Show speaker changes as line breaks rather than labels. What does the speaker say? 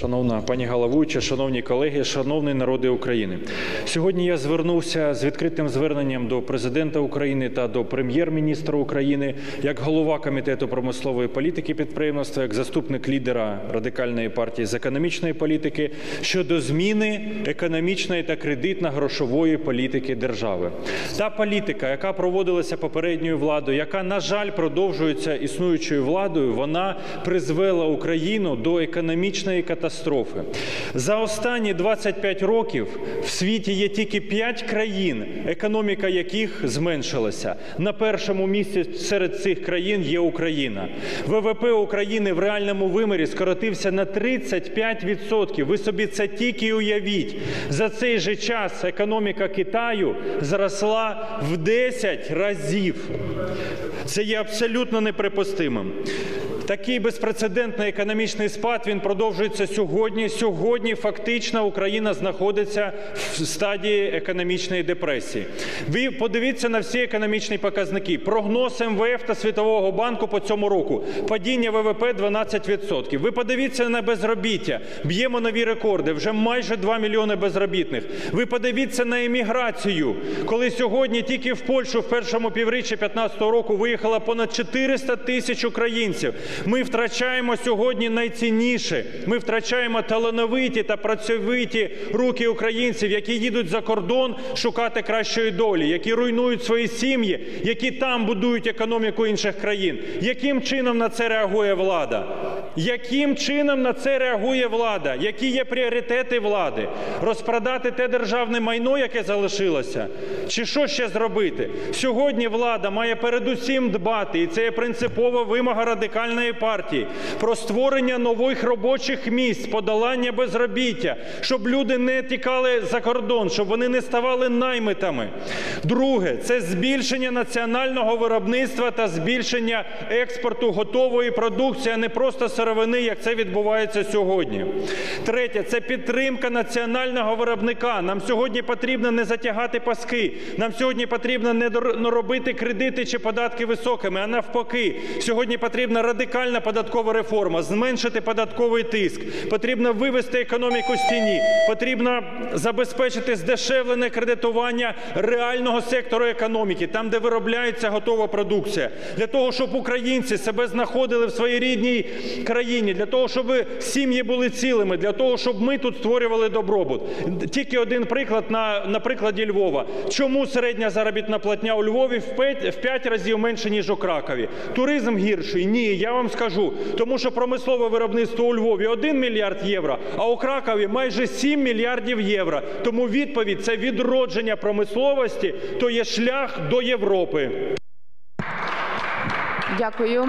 Шановна пані головуюча, шановні колеги, шановні народи України. Сьогодні я звернувся з відкритим зверненням до президента України та до прем'єр-міністра України як голова комітету промислової політики підприємництва, як заступник лідера радикальної партії з економічної політики щодо зміни економічної та кредитно-грошової політики держави. Та політика, яка проводилася попередньою владою, яка на жаль продовжується існуючою владою, вона призвела Україну до економічної катастрофи. За останні 25 років в світі є тільки 5 країн, економіка яких зменшилася. На першому місці серед цих країн є Україна. ВВП України в реальному вимірі скоротився на 35%. Ви собі це тільки уявіть. За цей же час економіка Китаю зросла в 10 разів. Це є абсолютно неприпустимим. Такий безпрецедентний економічний спад він продовжується сьогодні. Сьогодні фактично Україна знаходиться в стадії економічної депресії. Ви подивіться на всі економічні показники. Прогноз МВФ та Світового банку по цьому року. Падіння ВВП 12%. Ви подивіться на безробіття. Б'ємо нові рекорди. Вже майже 2 мільйони безробітних. Ви подивіться на еміграцію, коли сьогодні тільки в Польщу в першому півріччі 2015 року виїхало понад 400 тисяч українців. Ми втрачаємо сьогодні найцінніше. Ми втрачаємо талановиті та працьовиті руки українців, які їдуть за кордон шукати кращої долі, які руйнують свої сім'ї, які там будують економіку інших країн. Яким чином на це реагує влада? Яким чином на це реагує влада? Які є пріоритети влади? Розпродати те державне майно, яке залишилося? Чи що ще зробити? Сьогодні влада має передусім дбати, і це є принципова вимога радикальної партії, про створення нових робочих місць, подолання безробіття, щоб люди не тікали за кордон, щоб вони не ставали наймитами. Друге це збільшення національного виробництва та збільшення експорту готової продукції, а не просто сировини, як це відбувається сьогодні. Третє це підтримка національного виробника. Нам сьогодні потрібно не затягати паски. Нам сьогодні потрібно не робити кредити чи податки високими, а навпаки, сьогодні потрібна радикальна податкова реформа, зменшити податковий тиск. Потрібно вивести економіку з тіні. Потрібно забезпечити здешевлене кредитування реального сектору економіки, там, де виробляється готова продукція, для того, щоб українці себе знаходили в своїй рідній країні, для того, щоб сім'ї були цілими, для того, щоб ми тут створювали добробут. Тільки один приклад на, на прикладі Львова. Чому середня заробітна платня у Львові в 5, в 5 разів менше, ніж у Кракові? Туризм гірший? Ні, я вам скажу. Тому що промислове виробництво у Львові 1 мільярд євро, а у Кракові майже 7 мільярдів євро. Тому відповідь це відродження промисловості, то є шлях до Європи.
Дякую.